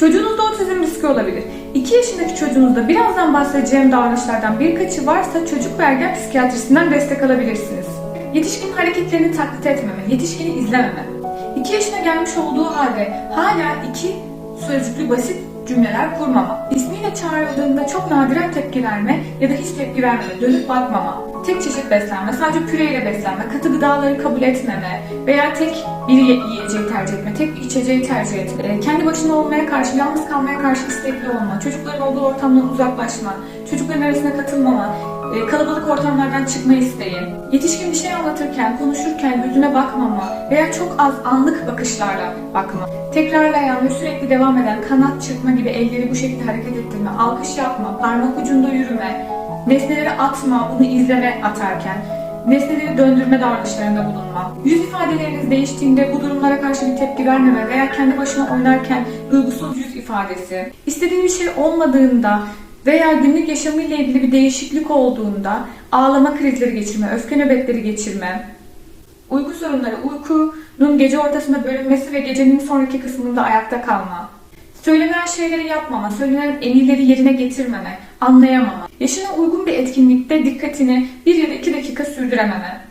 Çocuğunuzda otizm riski olabilir. 2 yaşındaki çocuğunuzda birazdan bahsedeceğim davranışlardan birkaçı varsa çocuk ve ergen psikiyatrisinden destek alabilirsiniz. Yetişkinin hareketlerini taklit etmeme, yetişkini izlememe. 2 yaşına gelmiş olduğu halde hala iki sözcüklü basit cümleler kurmama. İsmiyle çağrıldığında çok nadiren tepki verme ya da hiç tepki vermeme, dönüp bakmama. Tek çeşit beslenme, sadece püreyle beslenme, katı gıdaları kabul etmeme veya tek bir ye- yiyeceği tercih etme, tek içeceği tercih etme, e, kendi başına olmaya karşı, yalnız kalmaya karşı istekli olma, çocukların olduğu ortamdan uzaklaşma, çocukların arasına katılmama, e, kalabalık ortamlardan çıkma isteği, yetişkin bir şey anlatırken, konuşurken yüzüne bakmama veya çok az anlık bakışlarla bakma, tekrarlayan ve sürekli devam eden kanat çırpma gibi elleri bu şekilde hareket ettirme, alkış yapma, parmak ucunda yürüme, nesneleri atma, bunu izleme atarken, nesneleri döndürme davranışlarında bulunma. Yüz ifadeleriniz değiştiğinde bu durumlara karşı bir tepki vermeme veya kendi başına oynarken duygusuz yüz ifadesi. İstediğin bir şey olmadığında veya günlük yaşamıyla ilgili bir değişiklik olduğunda ağlama krizleri geçirme, öfke nöbetleri geçirme, uyku sorunları, uykunun gece ortasında bölünmesi ve gecenin sonraki kısmında ayakta kalma, söylenen şeyleri yapmama, söylenen emirleri yerine getirmeme, anlayamama, yaşına uygun bir etkinlikte dikkatini bir ya da iki dakika sürdürememe,